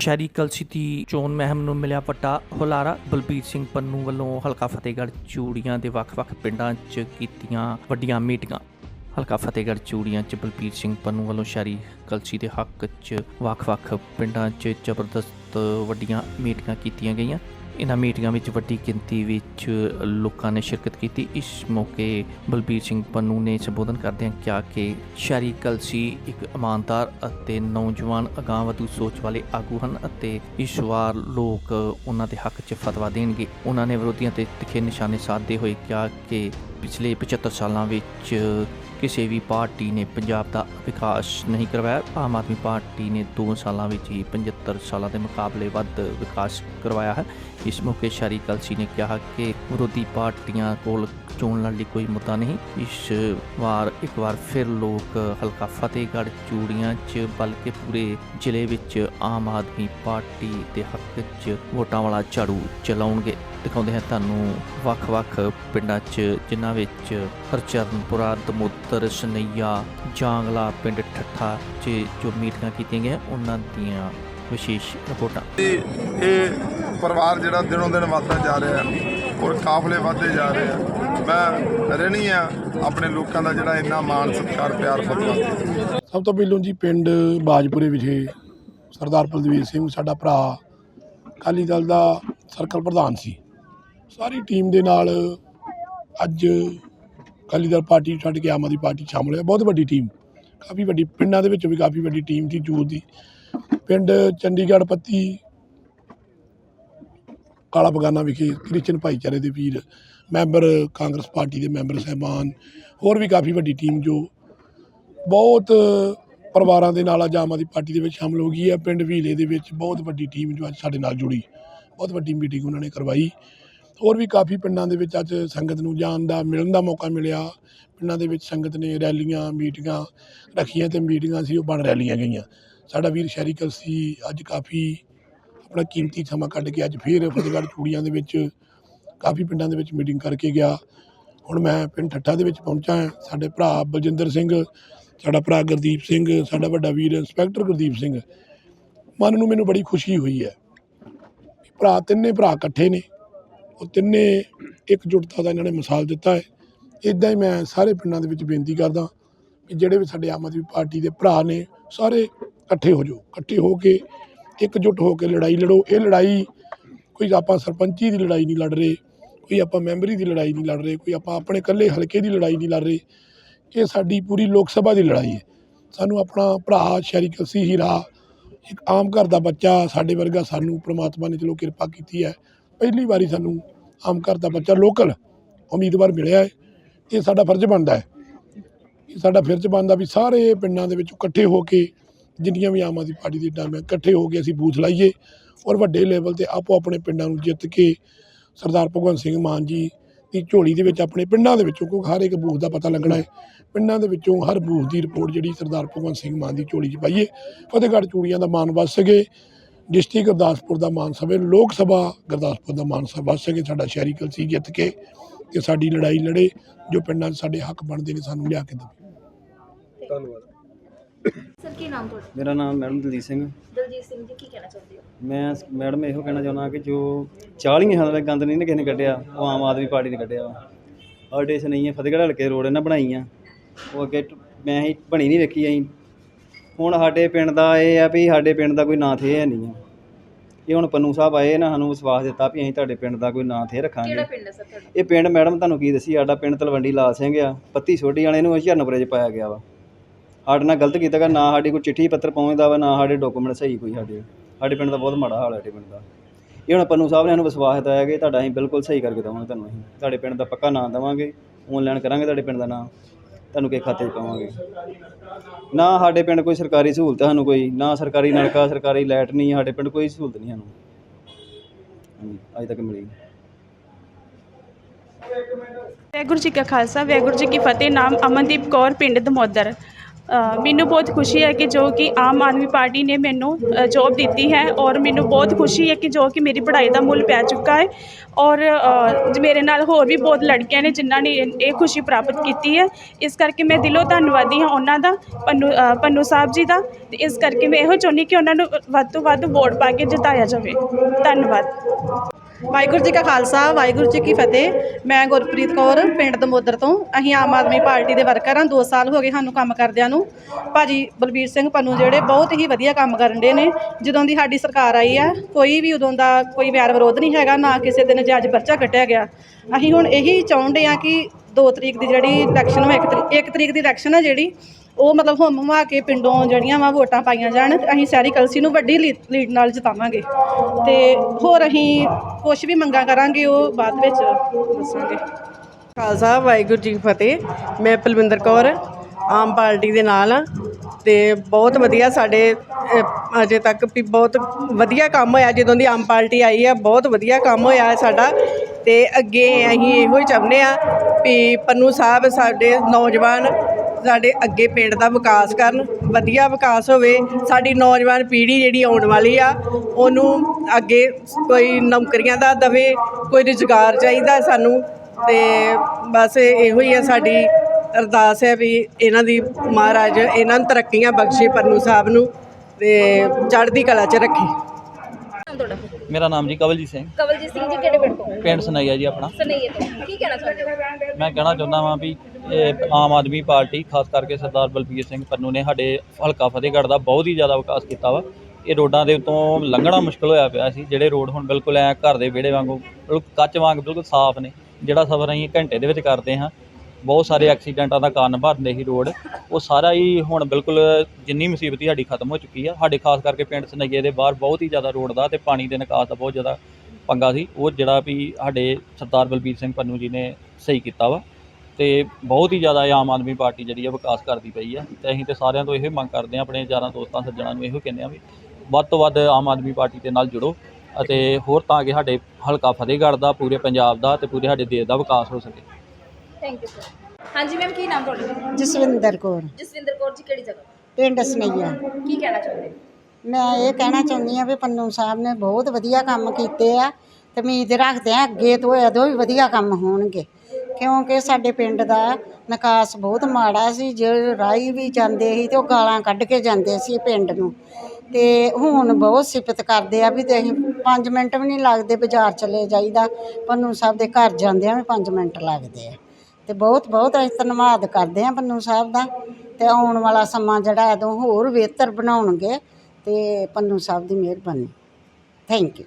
ਸ਼ਹਿਰੀ ਕਲਸੀ ਦੀ ਚੋਣ ਮਹਿਮ ਨੂੰ ਮਿਲਿਆ ਵੱਡਾ ਹੁਲਾਰਾ। ਬਲਬੀਰ ਸਿੰਘ ਪੰਨੂ ਵੱਲੋਂ ਹਲਕਾ ਫਤਿਹਗੜ੍ਹ ਚੂੜੀਆਂ ਦੇ ਵੱਖ-ਵੱਖ ਪਿੰਡਾਂ 'ਚ ਕੀਤੀਆਂ ਵੱਡੀਆਂ ਮੀਟਿੰਗਾਂ। ਹਲਕਾ ਫਤਿਹਗੜ੍ਹ ਚੂੜੀਆਂ 'ਚ ਬਲਬੀਰ ਸਿੰਘ ਪੰਨੂ ਵੱਲੋਂ ਸ਼ਹਿਰੀ ਕਲਸੀ ਦੇ ਹੱਕ 'ਚ ਵੱਖ-ਵੱਖ ਪਿੰਡਾਂ 'ਚ ਜ਼ਬਰਦਸਤ ਵੱਡੀਆਂ ਮੀਟਿੰਗਾਂ ਕੀਤੀਆਂ ਗਈਆਂ। ਇਹਨਾਂ ਮੀਟਿੰਗਾਂ ਵਿੱਚ ਵੱਡੀ ਗਿਣਤੀ ਵਿੱਚ ਲੋਕਾਂ ਨੇ ਸ਼ਿਰਕਤ ਕੀਤੀ। ਇਸ ਮੌਕੇ ਬਲਬੀਰ ਸਿੰਘ ਪੰਨੂ ਨੇ ਸੰਬੋਧਨ ਕਰਦਿਆਂ ਕਿਹਾ ਕਿ ਸ਼ਹਿਰੀ ਕਲਸੀ ਇੱਕ ਇਮਾਨਦਾਰ ਅਤੇ ਨੌਜਵਾਨ ਅਗਾਂਹਵਧੂ ਸੋਚ ਵਾਲੇ ਆਗੂ ਹਨ ਅਤੇ ਇਸ ਵਾਰ ਲੋਕ ਉਹਨਾਂ ਦੇ ਹੱਕ 'ਚ ਫਤਵਾ ਦੇਣਗੇ। ਉਹਨਾਂ ਨੇ ਵਿਰੋਧੀਆਂ ਤੇ ਤਿੱਖੇ ਨਿਸ਼ਾਨੇ ਸਾਧਦੇ ਹੋਏ ਕਿਹਾ ਕਿ ਪਿਛਲੇ 75 ਸਾਲਾਂ ਵਿੱਚ ਕਿਸੇ ਵੀ ਪਾਰਟੀ ਨੇ ਪੰਜਾਬ ਦਾ ਵਿਕਾਸ ਨਹੀਂ ਕਰਵਾਇਆ। ਆਮ ਆਦਮੀ ਪਾਰਟੀ ਨੇ 2 ਸਾਲਾਂ ਵਿੱਚ ਹੀ 75 ਸਾਲਾਂ ਦੇ ਮੁਕਾਬਲੇ ਵੱਧ ਵਿਕਾਸ ਕਰਵਾਇਆ ਹੈ। ਇਸ ਮੌਕੇ ਸ਼ਾਰੀ ਕਲਸੀ ਨੇ ਕਿਹਾ ਕਿ ਵਿਰੋਧੀ ਪਾਰਟੀਆਂ ਕੋਲ ਚੋਣ ਲੜਨ ਲਈ ਕੋਈ ਮੁੱਦਾ ਨਹੀਂ। ਇਸ ਵਾਰ ਇੱਕ ਵਾਰ ਫਿਰ ਲੋਕ ਹਲਕਾ ਫਤਿਹਗੜ੍ਹ, ਚੂੜੀਆਂ 'ਚ ਬਲਕਿ ਪੂਰੇ ਜ਼ਿਲ੍ਹੇ ਵਿੱਚ ਆਮ ਆਦਮੀ ਪਾਰਟੀ ਦੇ ਹੱਕ 'ਚ ਵੋਟਾਂ ਵਾਲਾ ਝਾੜੂ ਚਲਾਉਣਗੇ। ਦਿਖਾਉਂਦੇ ਹਾਂ ਤੁਹਾਨੂੰ ਵੱਖ-ਵੱਖ ਪਿੰਡਾਂ 'ਚ, ਜਿਨ੍ਹਾਂ ਵਿੱਚ ਹਰਚਰਨਪੁਰਾ ਦਮੋਦਰ ਸਨਈਆ, ਜਾਂਗਲਾ ਪਿੰਡ ਠੱਠਾ 'ਚ ਜੋ ਮੀਟਿੰਗਾਂ ਕੀਤੀਆਂ ਗਈਆਂ, ਉਹਨਾਂ ਦੀਆਂ ਵਿਸ਼ੇਸ਼ ਰਿਪੋਰਟਾਂ। ਇਹ ਪਰਿਵਾਰ ਜਿਹੜਾ ਦਿਨੋਂ ਦਿਨ ਵੱਧਦਾ ਜਾ ਰਿਹਾ ਔਰ ਕਾਫਲੇ ਵੱਧਦੇ ਜਾ ਰਹੇ ਆ ਮੈਂ ਰਹਿਣੀ ਆ ਆਪਣੇ ਲੋਕਾਂ ਦਾ ਜਿਹੜਾ ਇੰਨਾ ਮਾਣ, ਸਤਿਕਾਰ, ਪਿਆਰ ਫਤਵਾ ਸਭ ਤੋਂ ਪਹਿਲੋਂ ਜੀ ਪਿੰਡ ਬਾਜਪੁਰੇ ਵਿਖੇ ਸਰਦਾਰ ਬਲਦੇਵ ਸਿੰਘ, ਸਾਡਾ ਭਰਾ ਅਕਾਲੀ ਦਲ ਦਾ ਸਰਕਲ ਪ੍ਰਧਾਨ ਸੀ। ਸਾਰੀ ਟੀਮ ਦੇ ਨਾਲ ਅੱਜ ਅਕਾਲੀ ਦਲ ਪਾਰਟੀ ਛੱਡ ਕੇ ਆਮ ਆਦਮੀ ਪਾਰਟੀ 'ਚ ਸ਼ਾਮਲ ਹੋਇਆ। ਬਹੁਤ ਵੱਡੀ ਟੀਮ, ਕਾਫੀ ਵੱਡੀ, ਪਿੰਡਾਂ ਦੇ ਵਿੱਚੋਂ ਵੀ ਕਾਫੀ ਵੱਡੀ ਟੀਮ ਸੀ ਜੂਤ ਦੀ। ਪਿੰਡ ਚੰਡੀਗੜ੍ਹ ਪੱਤੀ ਕਾਲਾ ਬਗਾਨਾ ਵਿਖੇ ਕ੍ਰਿਸਚਨ ਭਾਈਚਾਰੇ ਦੇ ਵੀਰ, ਮੈਂਬਰ ਕਾਂਗਰਸ ਪਾਰਟੀ ਦੇ ਮੈਂਬਰ ਸਹਿਬਾਨ, ਹੋਰ ਵੀ ਕਾਫੀ ਵੱਡੀ ਟੀਮ ਜੋ ਬਹੁਤ ਪਰਿਵਾਰਾਂ ਦੇ ਨਾਲ ਅੱਜ ਆਮ ਆਦਮੀ ਪਾਰਟੀ ਦੇ ਵਿੱਚ ਸ਼ਾਮਲ ਹੋ ਗਈ ਹੈ। ਪਿੰਡ ਵੀਲੇ ਦੇ ਵਿੱਚ ਬਹੁਤ ਵੱਡੀ ਟੀਮ ਜੋ ਅੱਜ ਸਾਡੇ ਨਾਲ ਜੁੜੀ, ਬਹੁਤ ਵੱਡੀ ਮੀਟਿੰਗ ਉਹਨਾਂ ਨੇ ਕਰਵਾਈ। ਹੋਰ ਵੀ ਕਾਫੀ ਪਿੰਡਾਂ ਦੇ ਵਿੱਚ ਅੱਜ ਸੰਗਤ ਨੂੰ ਜਾਣ ਦਾ, ਮਿਲਣ ਦਾ ਮੌਕਾ ਮਿਲਿਆ। ਪਿੰਡਾਂ ਦੇ ਵਿੱਚ ਸੰਗਤ ਨੇ ਰੈਲੀਆਂ, ਮੀਟਿੰਗਾਂ ਰੱਖੀਆਂ ਤੇ ਮੀਟਿੰਗਾਂ ਸੀ, ਉਹ ਬਣ ਰੈਲੀਆਂ ਗਈਆਂ। ਸਾਡਾ ਵੀਰ ਸ਼ਹਿਰੀ ਕਲਸੀ ਅੱਜ ਕਾਫੀ ਆਪਣਾ ਕੀਮਤੀ ਸਮਾਂ ਕੱਢ ਕੇ ਅੱਜ ਫੇਰ ਫਤਿਹਗੜ੍ਹ ਚੂੜੀਆਂ ਦੇ ਵਿੱਚ ਕਾਫੀ ਪਿੰਡਾਂ ਦੇ ਵਿੱਚ ਮੀਟਿੰਗ ਕਰਕੇ ਗਿਆ। ਹੁਣ ਮੈਂ ਪਿੰਡ ਠੱਠਾ ਦੇ ਵਿੱਚ ਪਹੁੰਚਾ ਹਾਂ। ਸਾਡੇ ਭਰਾ ਬਲਜਿੰਦਰ ਸਿੰਘ, ਸਾਡਾ ਭਰਾ ਗੁਰਦੀਪ ਸਿੰਘ, ਸਾਡਾ ਵੱਡਾ ਵੀਰ ਇੰਸਪੈਕਟਰ ਗੁਰਦੀਪ ਸਿੰਘ। ਮਨ ਨੂੰ ਮੈਨੂੰ ਬੜੀ ਖੁਸ਼ੀ ਹੋਈ ਹੈ ਭਰਾ ਤਿੰਨੇ ਭਰਾ ਇਕੱਠੇ ਨੇ। ਉਹ ਤਿੰਨੇ ਇਕਜੁੱਟਤਾ ਦਾ ਇਹਨਾਂ ਨੇ ਮਿਸਾਲ ਦਿੱਤਾ ਹੈ। ਇਦਾਂ ਹੀ ਮੈਂ ਸਾਰੇ ਪਿੰਡਾਂ ਦੇ ਵਿੱਚ ਬੇਨਤੀ ਕਰਦਾ ਕਿ ਜਿਹੜੇ ਵੀ ਸਾਡੇ ਆਮ ਆਦਮੀ ਪਾਰਟੀ ਦੇ ਭਰਾ ਨੇ, ਸਾਰੇ ਇਕੱਠੇ ਹੋ ਜਾਓ। ਇਕੱਠੇ ਹੋ ਕੇ ਇਕਜੁੱਟ ਹੋ ਕੇ ਲੜਾਈ ਲੜੋ। ਇਹ ਲੜਾਈ ਕੋਈ ਆਪਾਂ ਸਰਪੰਚੀ ਦੀ ਲੜਾਈ ਨਹੀਂ ਲੜ ਰਹੇ, ਕੋਈ ਆਪਾਂ ਮੈਂਬਰੀ ਦੀ ਲੜਾਈ ਨਹੀਂ ਲੜ ਰਹੇ, ਕੋਈ ਆਪਾਂ ਆਪਣੇ ਇਕੱਲੇ ਹਲਕੇ ਦੀ ਲੜਾਈ ਨਹੀਂ ਲੜ ਰਹੇ। ਇਹ ਸਾਡੀ ਪੂਰੀ ਲੋਕ ਸਭਾ ਦੀ ਲੜਾਈ ਹੈ। ਸਾਨੂੰ ਆਪਣਾ ਭਰਾ ਸ਼ਰੀਕ ਕਲਸੀ ਹੀਰਾ ਇੱਕ ਆਮ ਘਰ ਦਾ ਬੱਚਾ ਸਾਡੇ ਵਰਗਾ ਸਾਨੂੰ ਪ੍ਰਮਾਤਮਾ ਨੇ ਚਲੋ ਕਿਰਪਾ ਕੀਤੀ ਹੈ। ਪਹਿਲੀ ਵਾਰੀ ਸਾਨੂੰ ਆਮ ਘਰ ਦਾ ਬੱਚਾ ਲੋਕਲ ਉਮੀਦਵਾਰ ਮਿਲਿਆ ਹੈ। ਇਹ ਸਾਡਾ ਫਰਜ਼ ਬਣਦਾ ਹੈ। ਇਹ ਸਾਡਾ ਫਰਜ਼ ਬਣਦਾ ਵੀ ਸਾਰੇ ਪਿੰਡਾਂ ਦੇ ਵਿੱਚ ਇਕੱਠੇ ਹੋ ਕੇ ਜਿੰਨੀਆਂ ਵੀ ਆਮ ਆਦਮੀ ਪਾਰਟੀ ਦੀ ਟੀਮਾਂ ਇਕੱਠੇ ਹੋ ਕੇ ਅਸੀਂ ਬੂਥ ਲਾਈਏ ਔਰ ਵੱਡੇ ਲੈਵਲ ਤੇ ਆਪੋ ਆਪਣੇ ਪਿੰਡਾਂ ਨੂੰ ਜਿੱਤ ਕੇ ਸਰਦਾਰ ਭਗਵੰਤ ਸਿੰਘ ਮਾਨ ਜੀ ਦੀ ਝੋਲੀ ਦੇ ਵਿੱਚ ਆਪਣੇ ਪਿੰਡਾਂ ਦੇ ਵਿੱਚੋਂ ਕਿਉਂਕਿ ਹਰ ਇੱਕ ਬੂਥ ਦਾ ਪਤਾ ਲੱਗਣਾ ਹੈ, ਪਿੰਡਾਂ ਦੇ ਵਿੱਚੋਂ ਹਰ ਬੂਥ ਦੀ ਰਿਪੋਰਟ ਜਿਹੜੀ ਸਰਦਾਰ ਭਗਵੰਤ ਸਿੰਘ ਮਾਨ ਦੀ ਝੋਲੀ 'ਚ ਪਾਈਏ। ਫਤਿਹਗੜ੍ਹ ਚੂੜੀਆਂ ਦਾ ਮਾਨ ਵੱਸ ਸਕੇ, ਡਿਸਟ੍ਰਿਕਟ ਗੁਰਦਾਸਪੁਰ ਦਾ ਮਾਨ ਸਵੇ, ਲੋਕ ਸਭਾ ਗੁਰਦਾਸਪੁਰ ਦਾ ਮਾਨ ਸਭ ਵੱਧ ਸਕੇ, ਸਾਡਾ ਸ਼ਹਿਰੀ ਕਲਸੀ ਜਿੱਤ ਕੇ ਤੇ ਸਾਡੀ ਲੜਾਈ ਲੜੇ, ਜੋ ਪਿੰਡਾਂ 'ਚ ਸਾਡੇ ਹੱਕ ਬਣਦੇ ਨੇ ਸਾਨੂੰ ਲਿਆ ਕੇ ਦੇਵੇ। ਧੰਨਵਾਦ। ਸਰ ਕੀ ਨਾਮ ਤੁਹਾਡਾ? ਮੇਰਾ ਨਾਮ ਮੈਡਮ ਦਲਜੀਤ ਸਿੰਘ ਦਲਜੀਤ ਸਿੰਘ ਜੀ ਕੀ ਕਹਿਣਾ ਚਾਹੁੰਦੇ ਹੋ? ਮੈਂ ਮੈਡਮ ਇਹੋ ਕਹਿਣਾ ਚਾਹੁੰਦਾ ਕਿ ਜੋ 40 ਸਾਲਾਂ ਦਾ ਗੰਦ ਨਹੀਂ ਨਾ ਕਿਸੇ ਨੇ ਕੱਢਿਆ ਉਹ ਆਮ ਆਦਮੀ ਪਾਰਟੀ ਨੇ ਕੱਢਿਆ ਵਾ। ਸਾਡੇ ਨਹੀਂ ਹੈ ਫਤਿਹਗੜ੍ਹ ਹਲਕੇ ਰੋਡ ਇਹਨਾਂ ਬਣਾਈਆਂ। ਉਹ ਅੱਗੇ ਮੈਂ ਹੀ ਬਣੀ ਨਹੀਂ ਵੇਖੀ ਅਸੀਂ ਹੁਣ ਸਾਡੇ ਪਿੰਡ ਦਾ ਇਹ ਆ ਵੀ ਸਾਡੇ ਪਿੰਡ ਦਾ ਕੋਈ ਨਾਂ ਥੇ ਹੈ ਨਹੀਂ ਆ। ਇਹ ਹੁਣ ਪੰਨੂ ਸਾਹਿਬ ਆਏ ਨਾ ਸਾਨੂੰ ਵਿਸ਼ਵਾਸ ਦਿੱਤਾ ਵੀ ਅਸੀਂ ਤੁਹਾਡੇ ਪਿੰਡ ਦਾ ਕੋਈ ਨਾਂ ਥੇ ਰੱਖਾਂਗੇ। ਕਿਹੜਾ ਪਿੰਡ ਹੈ ਸਰ ਤੁਹਾਡਾ? ਇਹ ਪਿੰਡ ਮੈਡਮ ਤੁਹਾਨੂੰ ਕੀ ਦੱਸੀ ਸਾਡਾ ਪਿੰਡ ਤਲਵੰਡੀ ਲਾਲ ਸਿੰਘ ਆ। ਪੱਤੀ ਸੋਢੀ ਵਾਲੇ ਨੂੰ ਹੁਸ਼ਿਆਰਨਪੁਰੇ 'ਚ ਪਾਇਆ ਗਿਆ ਵਾ। ਸਾਡੇ ਨਾਲ ਗਲਤ ਕੀਤਾ ਗਾ ਨਾ ਸਾਡੀ ਕੋਈ ਚਿੱਠੀ ਪੱਤਰ ਪਹੁੰਚਦਾ ਵਾ, ਨਾ ਸਾਡੇ ਡਾਕੂਮੈਂਟ ਸਹੀ ਕੋਈ ਸਾਡੇ। ਸਾਡੇ ਪਿੰਡ ਦਾ ਬਹੁਤ ਮਾੜਾ ਹਾਲ ਹੈ ਸਾਡੇ ਪਿੰਡ ਦਾ। ਇਹ ਹੁਣ ਪੰਨੂ ਸਾਹਿਬ ਨੇ ਸਾਨੂੰ ਵਿਸ਼ਵਾਸ ਦਿਵਾਇਆ ਕਿ ਤੁਹਾਡਾ ਅਸੀਂ ਬਿਲਕੁਲ ਸਹੀ ਕਰਕੇ ਦੇਵਾਂਗੇ ਤੁਹਾਨੂੰ ਅਸੀਂ। ਤੁਹਾਡੇ ਪਿੰਡ ਦਾ ਪੱਕਾ ਨਾਂ ਦੇਵਾਂਗੇ ਆਨਲਾਈਨ ਕਰਾਂਗੇ ਤੁਹਾਡੇ ਪਿੰਡ ਦਾ ਨਾਂ, ਤੁਹਾਨੂੰ ਕਿਸੇ ਖਾਤੇ 'ਚ ਪਾਵਾਂਗੇ। ਨਾ ਸਾਡੇ ਪਿੰਡ ਕੋਈ ਸਰਕਾਰੀ ਸਹੂਲਤ ਸਾਨੂੰ ਕੋਈ, ਨਾ ਸਰਕਾਰੀ ਨਲਕਾ, ਸਰਕਾਰੀ ਲਾਈਟ ਨਹੀਂ, ਸਾਡੇ ਪਿੰਡ ਕੋਈ ਸਹੂਲਤ ਨਹੀਂ ਸਾਨੂੰ। ਹਾਂਜੀ, ਅੱਜ ਤੱਕ ਮਿਲੀ ਵਾਹਿਗੁਰੂ ਜੀ ਕਾ ਖਾਲਸਾ, ਵਾਹਿਗੁਰੂ ਜੀ ਕੀ ਫਤਿਹ। ਨਾਮ ਅਮਨਦੀਪ ਕੌਰ, ਪਿੰਡ ਦਮੋਦਰ। ਮੈਨੂੰ ਬਹੁਤ ਖੁਸ਼ੀ ਹੈ ਕਿ ਜੋ ਕਿ ਆਮ ਆਦਮੀ ਪਾਰਟੀ ਨੇ ਮੈਨੂੰ ਜੋਬ ਦਿੱਤੀ ਹੈ ਔਰ ਮੈਨੂੰ ਬਹੁਤ ਖੁਸ਼ੀ ਹੈ ਕਿ ਜੋ ਕਿ ਮੇਰੀ ਪੜ੍ਹਾਈ ਦਾ ਮੁੱਲ ਪੈ ਚੁੱਕਾ ਹੈ ਔਰ ਮੇਰੇ ਨਾਲ ਹੋਰ ਵੀ ਬਹੁਤ ਲੜਕੀਆਂ ਨੇ ਜਿਨ੍ਹਾਂ ਨੇ ਇਹ ਖੁਸ਼ੀ ਪ੍ਰਾਪਤ ਕੀਤੀ ਹੈ। ਇਸ ਕਰਕੇ ਮੈਂ ਦਿਲੋਂ ਧੰਨਵਾਦੀ ਹਾਂ ਉਹਨਾਂ ਦਾ ਪੰਨੂ ਅ, ਪੰਨੂ ਸਾਹਿਬ ਜੀ ਦਾ ਤੇ ਇਸ ਕਰਕੇ ਮੈਂ ਇਹੋ ਚਾਹੁੰਦੀ ਕਿ ਉਹਨਾਂ ਨੂੰ ਵੱਧ ਤੋਂ ਵੱਧ ਵੋਟ ਪਾ ਕੇ ਜਿਤਾਇਆ ਜਾਵੇ। ਧੰਨਵਾਦ। ਵਾਹਿਗੁਰੂ ਜੀ ਕਾ ਖਾਲਸਾ, ਵਾਹਿਗੁਰੂ ਜੀ ਕੀ ਫਤਿਹ। ਮੈਂ ਗੁਰਪ੍ਰੀਤ ਕੌਰ, ਪਿੰਡ ਦਮੋਦਰ ਤੋਂ। ਅਸੀਂ ਆਮ ਆਦਮੀ ਪਾਰਟੀ ਦੇ ਵਰਕਰ ਹਾਂ। 2 ਸਾਲ ਹੋ ਗਏ ਸਾਨੂੰ ਕੰਮ ਕਰਦਿਆਂ ਨੂੰ। ਭਾਜੀ ਬਲਬੀਰ ਸਿੰਘ ਪੰਨੂ ਜਿਹੜੇ ਬਹੁਤ ਹੀ ਵਧੀਆ ਕੰਮ ਕਰਨ ਦੇ ਨੇ। ਜਦੋਂ ਦੀ ਸਾਡੀ ਸਰਕਾਰ ਆਈ ਆ, ਕੋਈ ਵੀ ਉਦੋਂ ਦਾ ਕੋਈ ਵੈਰ ਵਿਰੋਧ ਨਹੀਂ ਹੈਗਾ, ਨਾ ਕਿਸੇ ਦਿਨ ਨਜਾਇਜ਼ ਪਰਚਾ ਕੱਟਿਆ ਗਿਆ। ਅਸੀਂ ਹੁਣ ਇਹੀ ਚਾਹੁੰਦੇ ਆ ਕਿ 2 ਤਰੀਕ ਦੀ ਜਿਹੜੀ ਇਲੈਕਸ਼ਨ ਹੋਏ 1 ਤਰੀਕ ਦੀ ਇਲੈਕਸ਼ਨ ਆ ਜਿਹੜੀ ਉਹ ਮਤਲਬ ਹੁਮ ਹਮਾ ਕੇ ਪਿੰਡੋਂ ਜਿਹੜੀਆਂ ਵਾ ਵੋਟਾਂ ਪਾਈਆਂ ਜਾਣ ਤੇ ਅਸੀਂ ਸਾਰੀ ਕਲਸੀ ਨੂੰ ਵੱਡੀ ਲੀ- ਲੀਡ ਨਾਲ ਜਿਤਾਵਾਂਗੇ। ਤੇ ਹੋਰ ਅਸੀਂ ਕੁਝ ਵੀ ਮੰਗਾਂ ਕਰਾਂਗੇ ਉਹ ਬਾਅਦ ਵਿੱਚ ਦੱਸਾਂਗੇ। ਖਾਲਸਾ ਵਾਹਿਗੁਰੂ ਜੀ ਕੀ ਫਤਿਹ। ਮੈਂ ਪਲਵਿੰਦਰ ਕੌਰ ਆਮ ਪਾਰਟੀ ਦੇ ਨਾਲ ਹਾਂ ਤੇ ਬਹੁਤ ਵਧੀਆ ਸਾਡੇ ਅਹ, ਅਜੇ ਤੱਕ ਵੀ ਬਹੁਤ ਵਧੀਆ ਕੰਮ ਹੋਇਆ। ਜਦੋਂ ਦੀ ਆਮ ਪਾਰਟੀ ਆਈ ਹੈ ਬਹੁਤ ਵਧੀਆ ਕੰਮ ਹੋਇਆ ਹੈ ਸਾਡਾ। ਤੇ ਅੱਗੇ ਅਸੀਂ ਇਹੋ ਹੀ ਚਾਹੁੰਦੇ ਆ ਵੀ ਪੰਨੂ ਸਾਹਿਬ ਸਾਡੇ ਨੌਜਵਾਨ ਸਾਡੇ ਅੱਗੇ ਪਿੰਡ ਦਾ ਵਿਕਾਸ ਕਰਨ ਵਧੀਆ ਵਿਕਾਸ ਹੋਵੇ ਸਾਡੀ ਨੌਜਵਾਨ ਪੀੜ੍ਹੀ ਜਿਹੜੀ ਆਉਣ ਵਾਲੀ ਆ ਉਹਨੂੰ ਅੱਗੇ ਕੋਈ ਨੌਕਰੀਆਂ ਦਾ ਦਵੇ ਕੋਈ ਰੁਜ਼ਗਾਰ ਚਾਹੀਦਾ ਸਾਨੂੰ ਤੇ ਬਸ ਇਹੋ ਹੀ ਆ ਸਾਡੀ ਅਰਦਾਸ ਹੈ ਵੀ ਇਹਨਾਂ ਦੀ ਮਹਾਰਾਜ ਇਹਨਾਂ ਨੂੰ ਤਰੱਕੀਆਂ ਬਖਸ਼ੇ ਪੰਨੂ ਸਾਹਿਬ ਨੂੰ ਤੇ ਚੜ੍ਹਦੀ ਕਲਾ 'ਚ ਰੱਖੇ। ਤੁਹਾਡਾ? ਮੇਰਾ ਨਾਮ ਜੀ ਕਵਲਜੀਤ ਸਿੰਘ। ਕਵਲਜੀਤ ਸਿੰਘ ਜੀ ਕਿਹੜੇ ਪਿੰਡ ਤੋਂ? ਪਿੰਡ ਸਨਈਆ ਜੀ ਆਪਣਾ। ਸਨਈਏ ਤੋਂ। ਕੀ ਕਹਿਣਾ ਚਾਹੁੰਦੇ ਹੋ? ਮੈਂ ਕਹਿਣਾ ਚਾਹੁੰਦਾ ਵਾਂ ਵੀ ਆਮ ਆਦਮੀ ਪਾਰਟੀ, ਖਾਸ ਕਰਕੇ ਸਰਦਾਰ ਬਲਬੀਰ ਸਿੰਘ ਪੰਨੂ ਨੇ ਸਾਡੇ ਹਲਕਾ ਫਤਿਹਗੜ੍ਹ ਦਾ ਬਹੁਤ ਹੀ ਜ਼ਿਆਦਾ ਵਿਕਾਸ ਕੀਤਾ ਵਾ। ਇਹ ਰੋਡਾਂ ਦੇ ਉੱਤੋਂ ਲੰਘਣਾ ਮੁਸ਼ਕਲ ਹੋਇਆ ਪਿਆ ਸੀ। ਜਿਹੜੇ ਰੋਡ ਹੁਣ ਬਿਲਕੁਲ ਐ ਘਰ ਦੇ ਵਿਹੜੇ ਵਾਂਗੂ, ਬਿਲਕੁਲ ਕੱਚ ਵਾਂਗ ਬਿਲਕੁਲ ਸਾਫ਼ ਨੇ। ਜਿਹੜਾ ਸਫ਼ਰ ਅਸੀਂ ਘੰਟੇ ਦੇ ਵਿੱਚ ਕਰਦੇ ਹਾਂ, ਬਹੁਤ ਸਾਰੇ ਐਕਸੀਡੈਂਟਾਂ ਦਾ ਕਾਰਨ ਬਣਦੇ ਸੀ ਰੋਡ। ਉਹ ਸਾਰਾ ਹੀ ਹੁਣ ਬਿਲਕੁਲ ਜਿੰਨੀ ਮੁਸੀਬਤੀ ਸਾਡੀ ਖਤਮ ਹੋ ਚੁੱਕੀ ਆ। ਸਾਡੇ ਖਾਸ ਕਰਕੇ ਪਿੰਡ ਸਨਈਏ ਦੇ ਬਾਹਰ ਬਹੁਤ ਹੀ ਜ਼ਿਆਦਾ ਰੋਡ ਦਾ ਤੇ ਪਾਣੀ ਦੇ ਨਿਕਾਸ ਦਾ ਬਹੁਤ ਜ਼ਿਆਦਾ ਪੰਗਾ ਸੀ। ਉਹ ਜਿਹੜਾ ਵੀ ਸਾਡੇ ਸਰਦਾਰ ਬਲਬੀਰ ਸਿੰਘ ਪੰਨੂ ਜੀ ਨੇ ਸਹੀ ਕੀਤਾ ਵਾ। ਤੇ ਬਹੁਤ ਹੀ ਜ਼ਿਆਦਾ ਇਹ ਆਮ ਆਦਮੀ ਪਾਰਟੀ ਜਿਹੜੀ ਆ ਵਿਕਾਸ ਕਰਦੀ ਪਈ ਆ। ਤੇ ਅਸੀਂ ਤੇ ਸਾਰਿਆਂ ਤੋਂ ਇਹੋ ਮੰਗ ਕਰਦੇ ਆ ਆਪਣੇ ਯਾਰਾਂ ਦੋਸਤਾਂ ਸੱਜਣਾਂ ਨੂੰ ਇਹੋ ਕਹਿੰਦੇ ਆ ਵੀ ਵੱਧ ਤੋਂ ਵੱਧ ਆਮ ਆਦਮੀ ਪਾਰਟੀ ਦੇ ਨਾਲ ਜੁੜੋ ਅਤੇ ਹੋਰ ਤਾਂ ਕਿ ਸਾਡੇ ਹਲਕਾ ਫਤਿਹਗੜ੍ਹ ਦਾ ਪੂਰੇ ਪੰਜਾਬ ਦਾ ਤੇ ਪੂਰੇ ਸਾਡੇ ਦੇਸ਼ ਦਾ ਵਿਕਾਸ ਹੋ ਸਕੇ। ਥੈਂਕ ਯੂ ਸਰ ਹਾਂਜੀ ਮੈਮ ਕੀ ਨਾਮ ਤੁਹਾਡਾ? ਜਸਵਿੰਦਰ ਕੌਰ। ਜਸਵਿੰਦਰ ਕੌਰ ਜੀ ਕਿਹੜੀ ਜਗ੍ਹਾ? ਪਿੰਡ ਸਨਈਆ ਕੀ ਕਹਿਣਾ ਚਾਹੁੰਦੇ? ਹੋ ਮੈਂ ਇਹ ਕਹਿਣਾ ਚਾਹੁੰਦੀ ਆ ਵੀ ਪੰਨੂ ਸਾਹਿਬ ਨੇ ਬਹੁਤ ਵਧੀਆ ਕੰਮ ਕੀਤੇ ਆ ਤੇ ਉਮੀਦ ਰੱਖਦੇ ਆ ਅੱਗੇ ਤੋਂ ਇਹਦੋਂ ਵੀ ਵਧੀਆ ਕੰਮ ਹੋਣਗੇ। ਕਿਉਂਕਿ ਸਾਡੇ ਪਿੰਡ ਦਾ ਨਿਕਾਸ ਬਹੁਤ ਮਾੜਾ ਸੀ। ਜੇ ਰਾਈ ਵੀ ਜਾਂਦੇ ਸੀ ਤੇ ਉਹ ਗਾਲਾਂ ਕੱਢ ਕੇ ਜਾਂਦੇ ਸੀ ਪਿੰਡ ਨੂੰ। ਤੇ ਹੁਣ ਬਹੁਤ ਸਿਫਤ ਕਰਦੇ ਆ ਵੀ ਤੇ ਅਸੀਂ 5 ਮਿੰਟ ਵੀ ਨਹੀਂ ਲੱਗਦੇ ਬਾਜ਼ਾਰ ਚਲੇ ਜਾਈਦਾ। ਪੰਨੂ ਸਾਹਿਬ ਦੇ ਘਰ ਜਾਂਦਿਆਂ ਵੀ 5 ਮਿੰਟ ਲੱਗਦੇ ਆ। ਤੇ ਬਹੁਤ ਬਹੁਤ ਅਸੀਂ ਧੰਨਵਾਦ ਕਰਦੇ ਹਾਂ ਪੰਨੂ ਸਾਹਿਬ ਦਾ। ਤੇ ਆਉਣ ਵਾਲਾ ਸਮਾਂ ਜਿਹੜਾ ਉਦੋਂ ਹੋਰ ਬਿਹਤਰ ਬਣਾਉਣਗੇ ਤੇ ਪੰਨੂ ਸਾਹਿਬ ਦੀ ਮਿਹਰਬਾਨੀ। Thank you